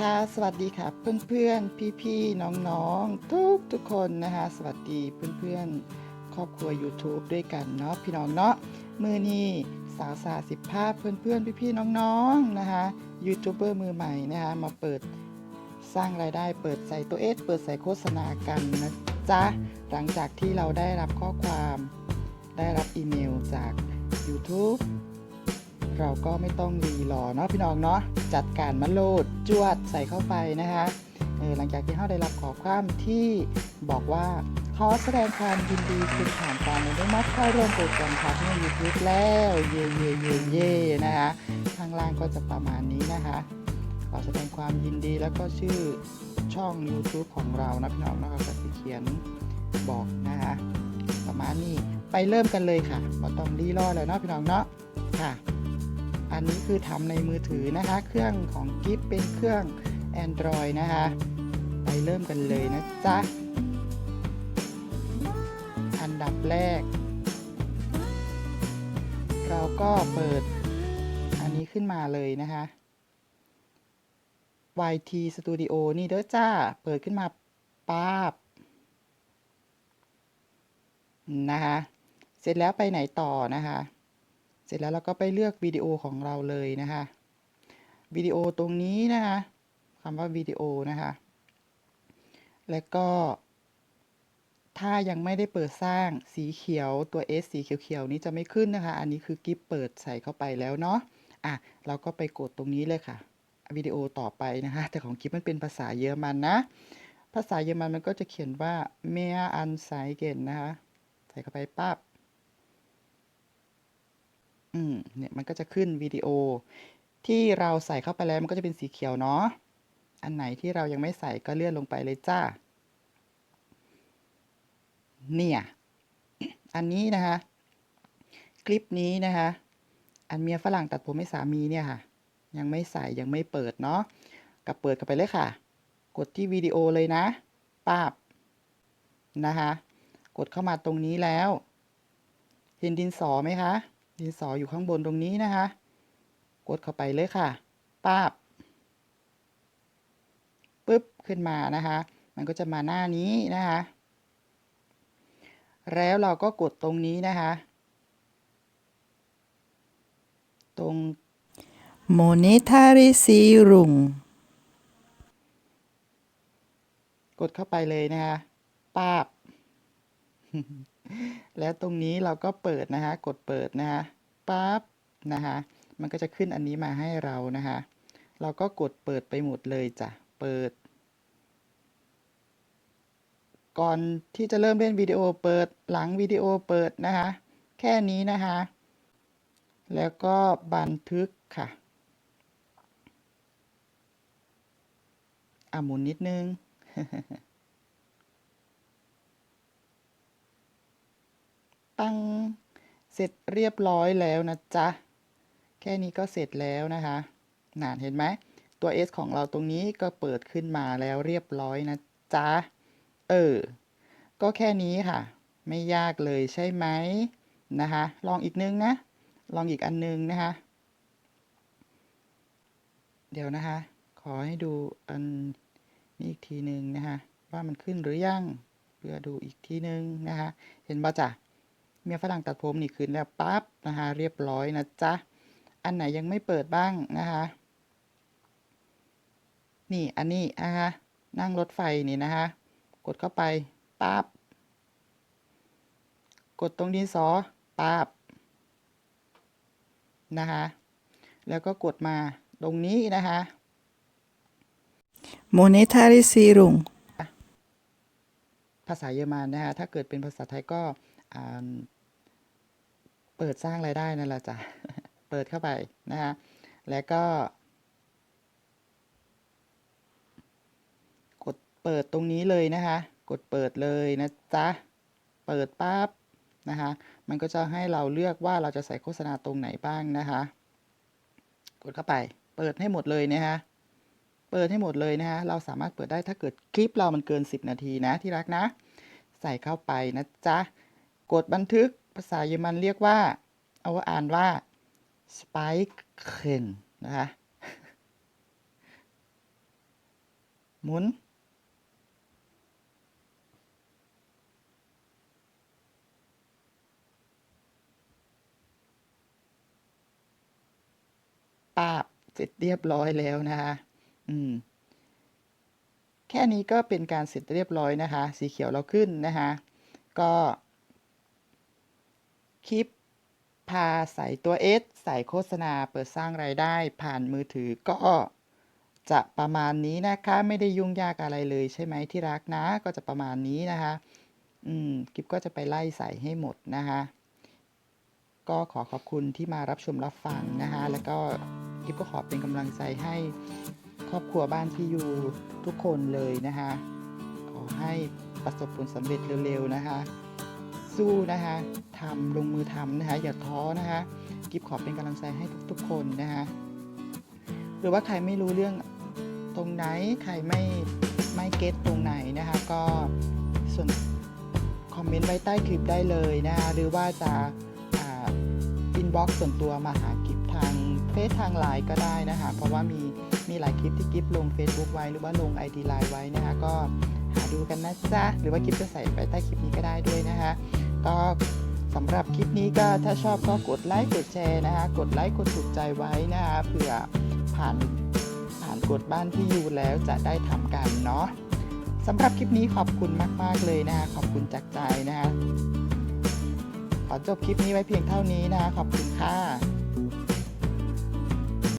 คะ สวัสดีค่ะเพื่อนๆพี่ๆน้องๆทุกทุกคนนะคะ สวัสดีเพื่อนๆครอบครัว YouTube ด้วยกันเนาะพี่น้องเนาะมือนี้สาวสาสิบภาพเพื่อนๆพี่ๆน้องๆนะคะยูทูบเบอร์มือใหม่นะคะมาเปิดสร้างรายได้เปิดใส่ตัวเอสเปิดใส่โฆษณากันนะจ๊ะหลังจากที่เราได้รับข้อความได้รับอีเมลจาก YouTube เราก็ไม่ต้องรีรอเนาะพี่น้องเนาะจัดการมาโหลดจวดใส่เข้าไปนะคะหลังจากที่เราได้รับขอความที่บอกว่าขอแสดงความยินดีคุณผ่านการอนุมัติเข้าร่วมโปรแกรมพาร์ทเนยูทูบแล้ว เย่เย่เย่เย่นะคะข้างล่างก็จะประมาณนี้นะคะขอแสดงความยินดีแล้วก็ชื่อช่อง YouTube ของเรานะพี่น้องเนาะก็จะเขียนบอกนะคะประมาณนี้ไปเริ่มกันเลยค่ะมาต้องรีรอแล้วเนาะพี่น้องเนาะค่ะ อันนี้คือทำในมือถือนะคะ เครื่องของกิฟเป็นเครื่อง Android นะคะ ไปเริ่มกันเลยนะจ๊ะ อันดับแรก เราก็เปิดอันนี้ขึ้นมาเลยนะคะ YT Studio นี่เด้อจ้า เปิดขึ้นมาป๊าบนะคะ เสร็จแล้วไปไหนต่อนะคะ สร็จแล้วเราก็ไปเลือกวิดีโอของเราเลยนะคะวิดีโอตรงนี้นะคะคำว่าวิดีโอนะคะแล้วก็ ถ้ายังไม่ได้เปิดสร้างสีเขียวตัว S สีเขียวๆนี้จะไม่ขึ้นนะคะ อันนี้คือกิฟเปิดใส่เข้าไปแล้วเนาะอะเราก็ไปกดตรงนี้เลยค่ะวิดีโอต่อไปนะคะแต่ของกิฟมันเป็นภาษาเยอรมันนะ ภาษาเยอรมันมันก็จะเขียนว่า mehr anzeigen นะคะ ใส่เข้าไปปั๊บ อืมเนี่ยมันก็จะขึ้นวิดีโอ ที่เราใส่เข้าไปแล้วมันก็จะเป็นสีเขียวเนาะอันไหนที่เรายังไม่ใส่ก็เลื่อนลงไปเลยจ้า เนี่ย อันนี้นะคะ คลิปนี้นะคะ อันเมียฝรั่งตัดผมให้สามีเนี่ยค่ะ ยังไม่ใส่ยังไม่เปิดเนาะกับเปิดกันไปเลยค่ะ กดที่วิดีโอเลยนะป้าบนะคะ กดเข้ามาตรงนี้แล้ว เห็นดินสอไหมคะ ดินสออยู่ข้างบนตรงนี้นะคะ กดเข้าไปเลยค่ะป้าบปึ๊บขึ้นมานะคะ มันก็จะมาหน้านี้นะคะ แล้วเราก็กดตรงนี้นะคะ ตรง Monetarisierung กดเข้าไปเลยนะคะป้าบ แล้วตรงนี้เราก็เปิดนะคะ กดเปิดนะคะปั๊บนะคะมันก็จะขึ้นอันนี้มาให้เรานะคะ เราก็กดเปิดไปหมดเลยจ้ะ เปิด ก่อนที่จะเริ่มเล่นวิดีโอเปิด หลังวิดีโอเปิดนะคะ แค่นี้นะคะ แล้วก็บันทึกค่ะอะหมุนนิดนึง ตั้งเสร็จเรียบร้อยแล้วนะจ๊ะ แค่นี้ก็เสร็จแล้วนะคะนานเห็นไหมตัว S ของเราตรงนี้ก็เปิดขึ้นมาแล้วเรียบร้อยนะจ๊ะ เออ ก็แค่นี้ค่ะ ไม่ยากเลยใช่ไหมนะคะ ลองอีกนึงนะ ลองอีกอันนึงนะคะ เดี๋ยวนะคะ ขอให้ดูอันนี้อีกทีหนึ่งนะคะ ว่ามันขึ้นหรือยัง เพื่อดูอีกทีหนึ่งนะคะ เห็นป่ะจ๊ะ มียฝรั่งตัดผมนี่ขึ้นแล้วปั๊บนะคะเรียบร้อยนะจ๊ะ อันไหนยังไม่เปิดบ้างนะคะ นี่อันนี้นะคะนั่งรถไฟนี่นะคะกดเข้าไปปั๊บกดตรงดินสอปั๊บนะคะแล้วก็กดมาตรงนี้นะคะ Monetarisierung ภาษาเยอรมันนะคะ ถ้าเกิดเป็นภาษาไทยก็อ่า เปิดสร้างรายได้นั่นแหละจ้ะ เปิดเข้าไปนะคะแล้วก็ กดเปิดตรงนี้เลยนะคะ กดเปิดเลยนะจ๊ะ เปิดปั๊บนะคะ มันก็จะให้เราเลือกว่าเราจะใส่โฆษณาตรงไหนบ้างนะคะ กดเข้าไป เปิดให้หมดเลยนะคะเปิดให้หมดเลยนะคะเราสามารถเปิดได้ถ้าเกิดคลิปเรามันเกิน 10 นาทีนะที่รักนะ ใส่เข้าไปนะจ๊ะ กดบันทึกภาษาเยอรมันเรียกว่า เอาว่าอ่านว่า speichern นะคะหมุน ปาบเสร็จเรียบร้อยแล้วนะคะอืม แค่นี้ก็เป็นการเสร็จเรียบร้อยนะคะ สีเขียวเราขึ้นนะคะ ก็ คลิป พาใส่ตัว S ใส่โฆษณาเปิดสร้างรายได้ ผ่านมือถือก็จะประมาณนี้นะคะ ไม่ได้ยุ่งยากอะไรเลยใช่ไหมที่รักนะ ก็จะประมาณนี้นะคะ อืมคลิปก็จะไปไล่ใส่ให้หมดนะคะ ก็ขอขอบคุณที่มารับชมรับฟังนะคะ แล้วก็คลิปก็ขอเป็นกำลังใจให้ครอบครัวบ้านที่อยู่ทุกคนเลยนะคะ ขอให้ประสบผลสำเร็จเร็วๆนะคะ สู้นะคะทำลงมือทำนะคะอย่าท้อนะคะกิฟขอเป็นกำลังใจให้ทุกๆคนนะคะหรือว่าใครไม่รู้เรื่องตรงไหนใครไม่ไม่เก็ตตรงไหนนะคะก็ส่วนคอมเมนต์ไว้ใต้คลิปได้เลยนะคะหรือว่าจะอินบ็อกซ์ส่วนตัวมาหากิฟทางเฟซทางไลน์ก็ได้นะคะเพราะว่ามีมีหลายคลิปที่กิฟลง Facebook ไว้หรือว่าลง ID ไลน์ไว้นะคะก็ ดูกันนะจ๊ะ หรือว่ากิฟจะใส่ไปใต้คลิปนี้ก็ได้ด้วยนะคะ ก็สำหรับคลิปนี้ก็ถ้าชอบก็กดไลค์กดแชร์นะคะ กดไลค์กดถูกใจไว้นะคะเผื่อผ่านผ่านกดบ้านที่อยู่แล้วจะได้ทำกันเนาะสำหรับคลิปนี้ขอบคุณมาก ๆ เลยนะคะ ขอบคุณจากใจนะคะขอจบคลิปนี้ไว้เพียงเท่านี้นะคะขอบคุณค่ะ